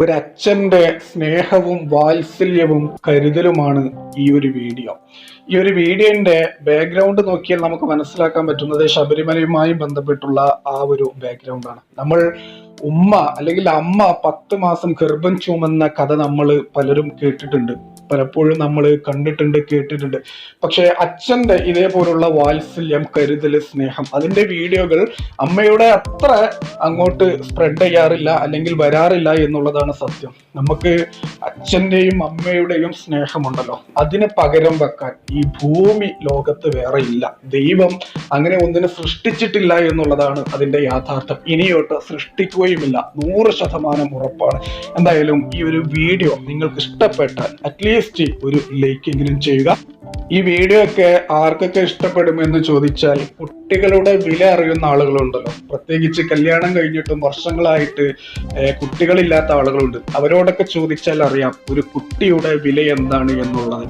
ഒരു അച്ഛന്റെ സ്നേഹവും വാത്സല്യവും കരുതലുമാണ് ഈ ഒരു വീഡിയോ. ഈ ഒരു വീഡിയോന്റെ ബാക്ക്ഗ്രൗണ്ട് നോക്കിയാൽ നമുക്ക് മനസ്സിലാക്കാൻ പറ്റുന്നത് ശബരിമലയുമായി ബന്ധപ്പെട്ടുള്ള ആ ഒരു ബാക്ക്ഗ്രൗണ്ട് ആണ്. നമ്മൾ ഉമ്മ അല്ലെങ്കിൽ അമ്മ പത്ത് മാസം ഗർഭം ചുമന്ന കഥ നമ്മൾ പലരും കേട്ടിട്ടുണ്ട്. പലപ്പോഴും നമ്മൾ കണ്ടിട്ടുണ്ട് കേട്ടിട്ടുണ്ട്. പക്ഷേ അച്ഛന്റെ ഇതേപോലുള്ള വാത്സല്യം കരുതൽ സ്നേഹം അതിന്റെ വീഡിയോകൾ അമ്മയുടെ അത്ര അങ്ങോട്ട് സ്പ്രെഡ് ചെയ്യാറില്ല അല്ലെങ്കിൽ വരാറില്ല എന്നുള്ളതാണ് സത്യം. നമുക്ക് അച്ഛന്റെയും അമ്മയുടെയും സ്നേഹമുണ്ടല്ലോ. അതിന് പകരം വെക്കാൻ ഈ ഭൂമി ലോകത്ത് വേറെ ഇല്ല. ദൈവം അങ്ങനെ ഒന്നിനെ സൃഷ്ടിച്ചിട്ടില്ല എന്നുള്ളതാണ് അതിന്റെ യാഥാർത്ഥ്യം. ഇനിയോട്ട് സൃഷ്ടിക്കുകയുമില്ല. നൂറ് ശതമാനം ഉറപ്പാണ്. എന്തായാലും ഈ ഒരു വീഡിയോ നിങ്ങൾക്ക് ഇഷ്ടപ്പെട്ടാൽ അറ്റ്ലീസ്റ്റ് ഒരു ലൈക്കെങ്കിലും ചെയ്യുക. ഈ വീഡിയോ ഒക്കെ ആർക്കൊക്കെ ഇഷ്ടപ്പെടുമെന്ന് ചോദിച്ചാൽ കുട്ടികളുടെ വില അറിയുന്ന ആളുകളുണ്ടല്ലോ. പ്രത്യേകിച്ച് കല്യാണം കഴിഞ്ഞിട്ടും വർഷങ്ങളായിട്ട് കുട്ടികളില്ലാത്ത ആളുകളുണ്ട്. അവരോടൊക്കെ ചോദിച്ചാൽ അറിയാം ഒരു കുട്ടിയുടെ വില എന്താണ് എന്നുള്ളത്.